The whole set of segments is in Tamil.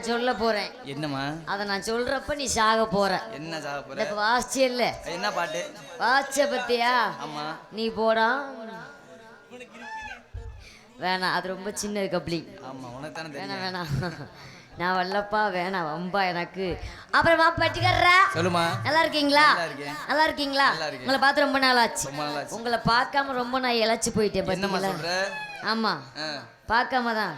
நான் சொல்ல போறேன். என்னம்மா? அதை நான் சொல்றப்ப நீ சாக போற. என்ன சாக போற? எனக்கு வாசிச்சு இல்ல. என்ன பாட்டு? வாசிச்ச பத்தியா? ஆமா. நீ போடா. வேணாம் அது ரொம்ப சின்ன கப்ளிங் ஆமா உனக்கு தானே வேணாம் வேணாம். நான் வரலப்பா வேணாம் வம்பா எனக்கு. அப்புறமா பட்டிக்கர்ற சொல்லுமா நல்லா இருக்கீங்களா? நல்லா இருக்கீங்களா. உங்களை பார்த்து ரொம்ப நாள் ஆச்சு உங்களை பார்க்காம ரொம்ப நான் இழைச்சு போயிட்டேன் பார்த்தீங்களா ஆமா. பார்க்காம? தான்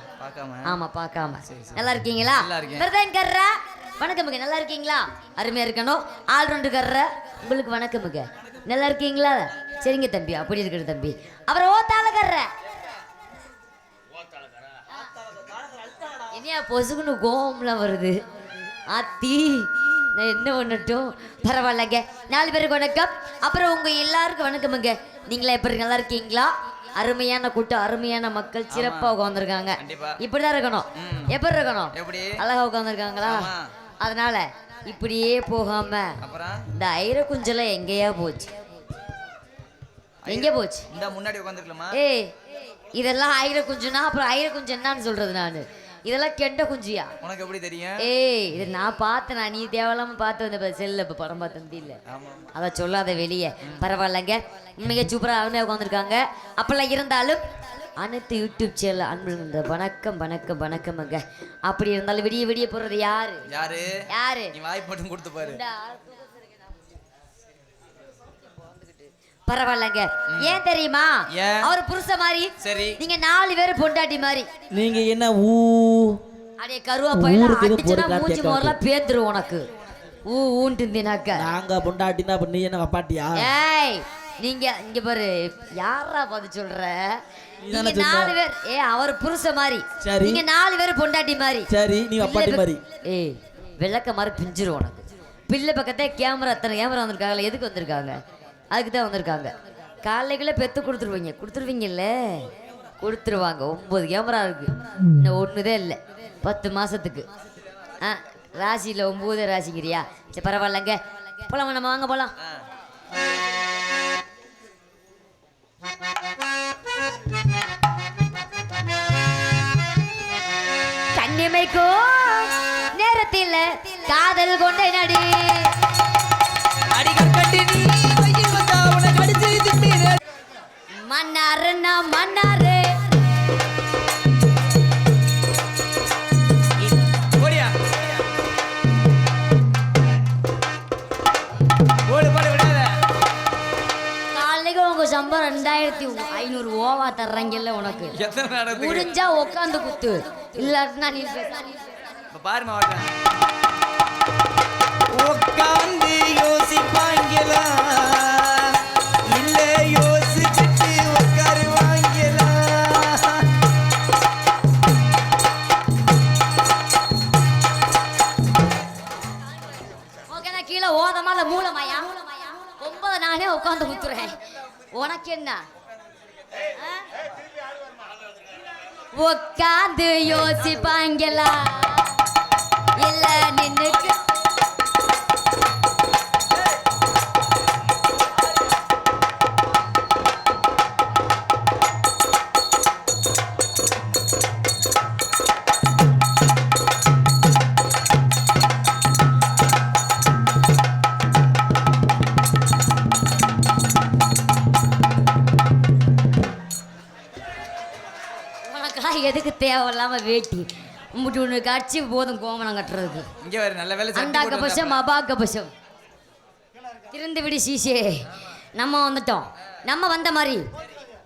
ஆமா பார்க்காம. நல்லா இருக்கீங்களா. பிரதங்கர்ற வணக்கமுங்க நல்லா இருக்கீங்களா? அருமையா இருக்கணும். ஆல்ரவுண்டுக்கர்ற உங்களுக்கு வணக்கமுங்க நல்லா இருக்கீங்களா? சரிங்க தம்பி அப்படி இருக்கிற தம்பி. அப்புறம் ஓத்தாளக்கர்ற இனியா பொசுக்குன்னு கோவம்லாம் வருது. ஆத்தி நான் என்ன பண்ணட்டும்? பரவாயில்லைங்க. நாலு பேருக்கு வணக்கம். அப்புறம் உங்க எல்லாருக்கும் வணக்கமுங்க நீங்களா எப்படி நல்லா இருக்கீங்களா? அருமையான கூட்டம் அருமையான மக்கள் சிறப்பா உட்காந்துருக்காங்க. இப்படிதான் இருக்கணும். எப்படி இருக்கணும்? அழகா உட்காந்துருக்காங்களா. அதனால இப்படியே போகாம இந்த ஐர குஞ்சலம் எங்கேயா போச்சு. எங்க போச்சு? இந்த முன்னாடி உட்காந்துருக்கலாமா ஏய் இதெல்லாம் ஐர குஞ்சுனா அப்புறம் ஐர குஞ்சு என்னன்னு சொல்றது நானு. இதெல்லாம் கெண்ட குஞ்சியா? உனக்கு எப்படி தெரியும்? ஏய் இது நான் பார்த்தேன்? நீ தேவையில்லாம பார்த்து வந்த செல்ல இப்போ படம் பார்த்து இல்ல ஆமா. அதை சொல்லாத வெளியே. பரவாயில்லைங்க. மிக சூப்பராக அருமையாக உட்காந்துருக்காங்க அப்பெல்லாம் இருந்தாலும் அனைத்து யூடியூப் சேனல் அன்பு வணக்கம் வணக்கம் வணக்கமுங்க. அப்படி இருந்தாலும் விடிய விடிய போறது யாரு? யாரு? யாரு? நீ வாய்ப்பு மட்டும் கொடுத்து பாரு. பரவாயில்லைங்க. ஏன் தெரியுமா? அவர் புருஷ மாதிரி. சரி. நீங்க நாலு பேர் பொண்டாட்டி மாதிரி. நீங்க என்ன ஊ? அடைய ஊருக்கு எதுவும் அடிச்சுனா மூஞ்சி. மோரெல்லாம் பேந்துரும் உனக்கு. ஊ ஊன்ட்டு இருந்தீனாக்க நாங்க பொண்டாட்டினா அப்ப நீ என்ன வப்பாட்டியா ஏய் நீங்க இங்க பாரு. யாரா பார்த்து சொல்ற? நீங்க. நாலு பேர் ஏ அவர் புருஷ மாதிரி. சரி. நீங்க நாலு பேர் பொண்டாட்டி மாதிரி. சரி நீ வப்பாட்டி மாதிரி. ஏய் விளக்க மாதிரி பிஞ்சிரும் உனக்கு. பிள்ளை பக்கத்தே கேமரா அத்தனை கேமரா வந்திருக்காங்கல்ல எதுக்கு வந்திருக்காங்க? அதுக்கு தான் வந்திருக்காங்க. காலைக்குள்ளே பெற்று கொடுத்துருவீங்க. கொடுத்துருவீங்கல்ல? கொடுத்துருவாங்க. ஒம்பது கேமரா இருக்கு. இன்னும் ஒன்றுதே இல்லை. பத்து மாதத்துக்கு ஆ ராசியில் ஒம்பது ராசிங்கிறியா? சரி பரவாயில்லங்க. போலாம் நம்ம வாங்க போகலாம் கண்ணிமைக்கோ நேரத்தில் காதல் கொண்ட நடி. மன்னாருன்னா மன்னாரு. சம்பளம் ரெண்டாயிரத்தி ஐநூறு ஓவா தர்றாங்கல்ல உனக்கு. முடிஞ்சா உட்காந்து குத்து. இல்லாட்டினா நீ பாருமா உட்காந்து யோசிப்பாங்களா கீழே ஓதமா இல்ல மூலமாயா? ஒன்பது நானே உட்காந்து குத்துறேன் உனக்கு என்ன உட்காந்து யோசிப்பாங்களா? இல்ல நின்னுக்கு உனக்கெல்லாம் எதுக்கு தேவையில்லாம வேட்டி. உம்பிட்டு ஒன்று கட்சி போதும் கோமணம் கட்டுறதுக்கு. இங்க வேற நல்ல வேலை அண்டாக்க பட்சம் அபாக்க திறந்து விடு சீசே. நம்ம வந்துட்டோம். நம்ம வந்த மாதிரி.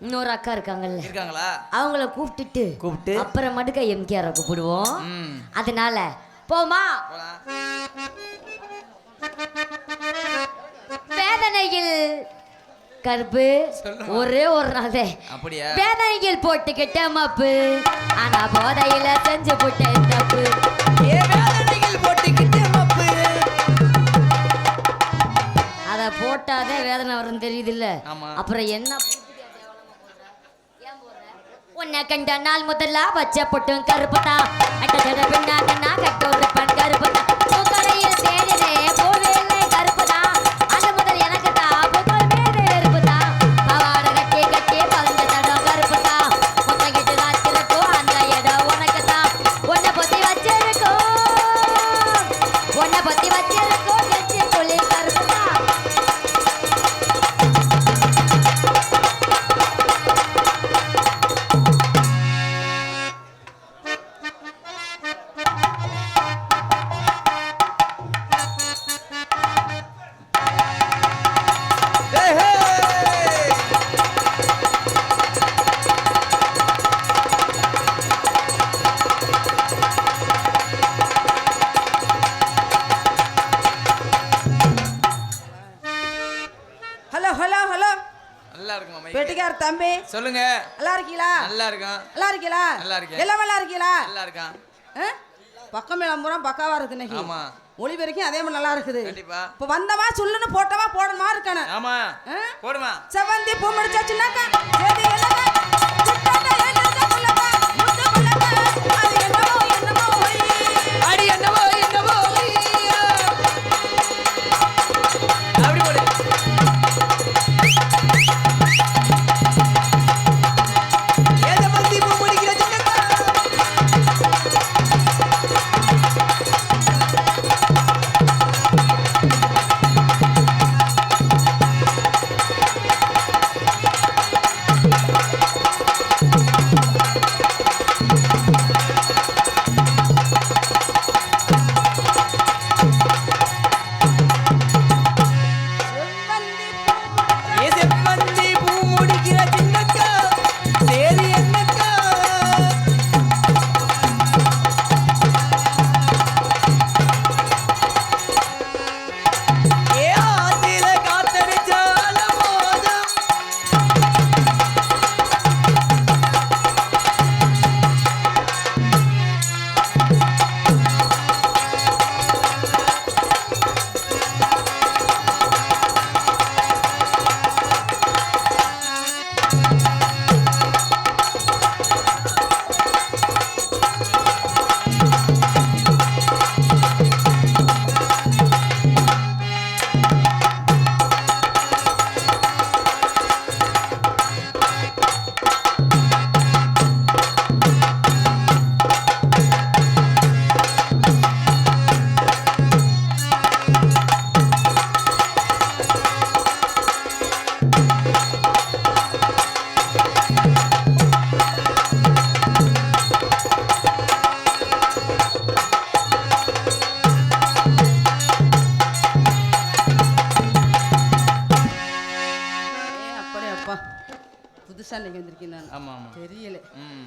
இன்னொரு அக்கா இருக்காங்கல்ல. இருக்காங்களா? அவங்கள கூப்பிட்டுட்டு கூப்பிட்டு? அப்புறமேட்டுக்க எம்கேஆரை கூப்பிடுவோம். அதனால போமா. வேதனையில் கருப்பு. ஒரே ஒரு நாள். வேதனையில் போட்டுக்கிட்ட மப்பு. ஆனா போதையில செஞ்சு போட்ட தப்பு. போட்டுக்கிட்டு மப்பு? அத போட்டாதே வேதனை வரும் தெரியுது இல்ல. அப்புறம் என்ன உன்னை கண்ட நாள் முதல்ல பச்சை பொட்டும் கருப்பதா அட்டச்சட பின்னா கண்ணா கட்டோரு சொல்லுங்க. நல்லா இருக்கீங்களா? நல்லா இருக்கான் நல்லா இருக்கீங்களா? நல்லா இருக்கேன். எல்லாம் நல்லா இருக்கீங்களா? நல்லா இருக்கான்? பக்கம் பூரா பக்காவா இருக்குது இன்னைக்கு. ஆமா. மொழி வரைக்கும் அதே மாதிரி நல்லா இருக்குது. கண்டிப்பா. இப்ப வந்தவா சொல்லுன்னு போட்டவா போடணுமா இருக்கணும்? ஆமா? போடுமா. செவந்தி பூ முடிச்சாச்சுன்னாக்கா இன்னைக்கு வந்திருக்கேன் நான் ஆமா ஆமா தெரியல. ம்.